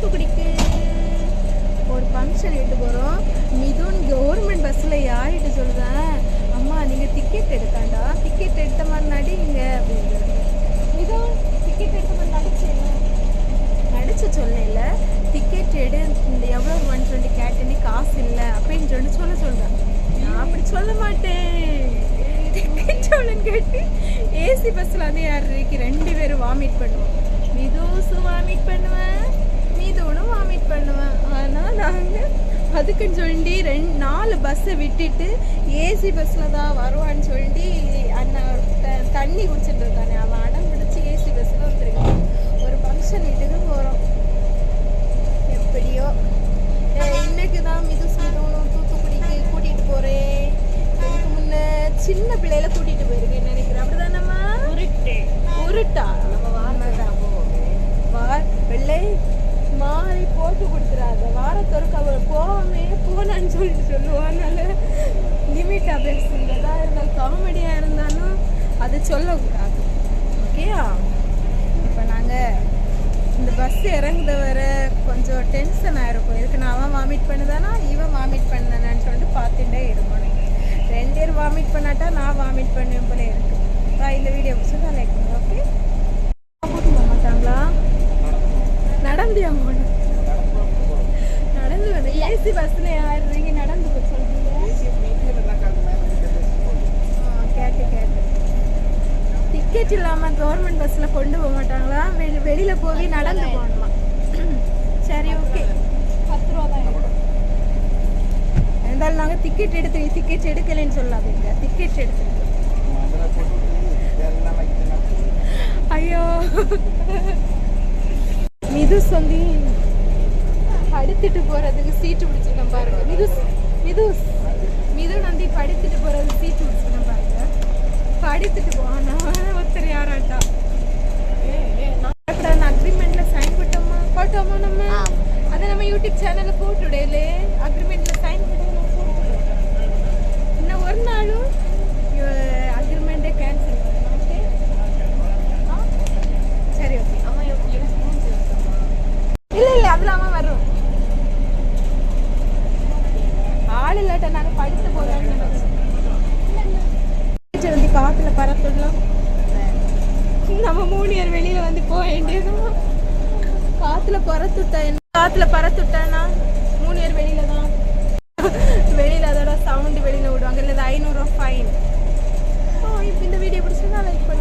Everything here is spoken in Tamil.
தூத்துக்குடிக்கு. ஒரு ஃபங்க்ஷன் இட்டு போகிறோம் மிதுன் கவர்மெண்ட் பஸ்ஸில் யார்கிட்ட சொல்கிறேன் அம்மா நீங்கள் டிக்கெட் எடுத்தாண்டா? டிக்கெட் எடுத்த மாதிரி நடிங்க அப்படின்னு மிதுன் டிக்கெட் எடுத்த மாதிரி நடிச்சேன் நடிச்சு சொல்லல. டிக்கெட் எடு இந்த எவ்வளோ ஒன் டுவெண்ட்டி கேட்டனி காசு இல்லை அப்படின்னு சொல்லி சொல்ல சொல்கிறேன் நான் அப்படி சொல்ல மாட்டேன். டிக்கெட் எவ்வளோன்னு கேட்டு ஏசி பஸ்ஸில் வந்து யார் இருக்கு ரெண்டு பேரும் வாமிட் பண்ணுவோம். மிதுசு வாமிட் பண்ணுவேன் மிதுனும் வாமிட் பண்ணுவேன் ஆனால் நாங்கள் அதுக்குன்னு சொல்லி ரெண்டு நாலு பஸ்ஸை விட்டுட்டு ஏசி பஸ்ஸில் தான் வருவான்னு சொல்லி அண்ணா த- தண்ணி குடிச்சிட்டு இருக்கானே. அவன் அடம் பிடிச்சி ஏசி பஸ்ஸில் வந்துருக்கான். ஒரு ஃபங்க்ஷன் வீட்டுக்கு போகிறோம் எப்படியோ. இன்னைக்கு தான் மிது மிதுனும் தூத்துக்குடிக்கு கூட்டிகிட்டு போகிறேன் இதுக்கு முன்ன சின்ன பிள்ளையில கூட்டிகிட்டு போயிருக்கேன் நினைக்கிறேன். அப்படிதானம்மா? உருட்டு. உருட்டா. நம்ம போவோமே. வார் வெள்ளை. மாறி போட்டு கொடுத்துறாத வாரத்தொருக்க அவள் போவாமே போனான்னு சொல்லிட்டு சொல்லுவானால லிமிட்டாக பேசுகிறதா இருந்தாலும் காமெடியாக இருந்தாலும் அது சொல்லக்கூடாது. ஓகேயா இப்போ நாங்கள் இந்த பஸ் இறங்குத வர கொஞ்சம் டென்ஷன் ஆகிருக்கும் இதுக்கு நான் அவன் வாமிட் பண்ணுதானா இவன் வாமிட் பண்ணனான்னு சொல்லிட்டு பார்த்துட்டே இருக்கணும். ரெண்டு பேர் வாமிட் பண்ணாட்டா நான் வாமிட் பண்ணுவேன் போல இருக்கு. இந்த வீடியோ பிடிச்சதா லைக் பண்ணுங்க ஓகே கூட்டு போக மாட்டாங்களா நடந்தியா போகணும் நடந்து வந்து ஏசி பஸ்ஸில் யாருறீங்க நடந்து போய் சொல்றீங்க. ஆ, கேட்டு கேட்டு. டிக்கெட் இல்லாமல் கவர்மெண்ட் பஸ்ஸில் கொண்டு போக மாட்டாங்களா? வெளி வெளியில் போய் நடந்து போகணுமா? சரி ஓகே பத்து ரூபா தான். இருந்தாலும் நாங்கள் டிக்கெட் எடுத்து டிக்கெட் எடுக்கலைன்னு சொல்லாதீங்க. டிக்கெட் எடுத்துருக்கோம் ஐயோ. மிதுஸ் வந்து படுத்துட்டு போறதுக்கு சீட்டு பிடிச்சிருக்கேன் பாருங்க. மிதுஸ் மிதுஸ் மிது நந்தி படுத்துட்டு போறதுக்கு சீட்டு பிடிச்சிருக்கேன் பாருங்க. படுத்துட்டு போவானா ஒருத்தர் யாராட்டா? அக்ரிமெண்ட்ல சைன் போட்டோமா? போட்டோமா நம்ம? அதை நம்ம யூடியூப் சேனல்ல போட்டுடலே அக்ரிமெண்ட்ல நம்ம மூணு பேர் வெளியில வந்து போக வேண்டியதும் காத்துல பறத்துட்டா என்ன? காத்துல பறத்துட்டானா மூணு பேர் வெளியில தான். வெளியில அதோட சவுண்ட் வெளியில விடுவாங்க. இல்லை ஐநூறுரூவா ஃபைன் இப்போ இந்த வீடியோ பிடிச்சிருந்தா லைக் பண்ணுங்க.